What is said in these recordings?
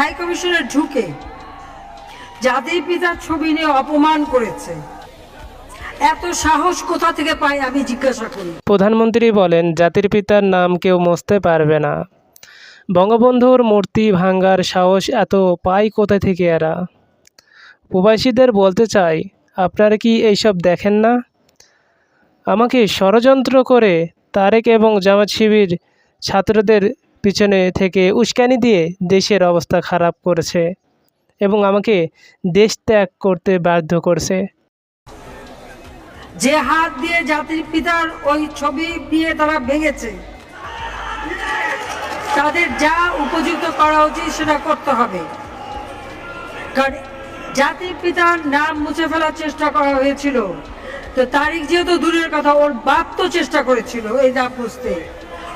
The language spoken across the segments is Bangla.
হাই কমিশনে ঢুকে জাতির পিতার ছবি নিয়ে অপমান করেছে, এত সাহস কোথা থেকে পাই আমি জিজ্ঞাসা করি। প্রধানমন্ত্রী বলেন, জাতির পিতার নাম কেউ মুছতে পারবে না। বঙ্গবন্ধুর মূর্তি ভাঙ্গার সাহস এত পাই কোথা থেকে এরা? প্রবাসীদের বলতে চাই, আপনারা কি এইসব দেখেন না? আমাকে ষড়যন্ত্র করে তারেক এবং জামাত শিবির ছাত্রদের পিছনে থেকে উস্কানি দিয়ে দেশের অবস্থা খারাপ করেছে এবং আমাকে দেশ ত্যাগ করতে বাধ্য করছে। যে হাত দিয়ে জাতির পিতার ওই ছবি দিয়ে তারা ভেঙেছে, তাদের যা উপযুক্ত করা উচিত সেটা করতে হবে। কারণ জাতির পিতার নাম মুছে ফেলার চেষ্টা করা হয়েছিল। তো তারিখ যেহেতু দূরের কথা, ওর বাপ তো চেষ্টা করেছিল, এই নাম মুছতে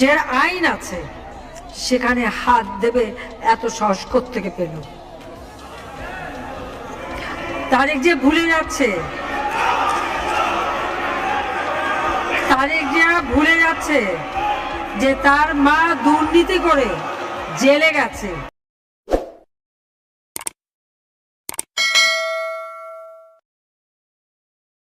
যে আইন আছে, সেখানে হাত দেবে এত সাহস থেকে পেল? তারেক যে ভুলে যাচ্ছে, তারেক যে ভুলে যাচ্ছে যে তার মা দুর্নীতি করে জেলে গেছে।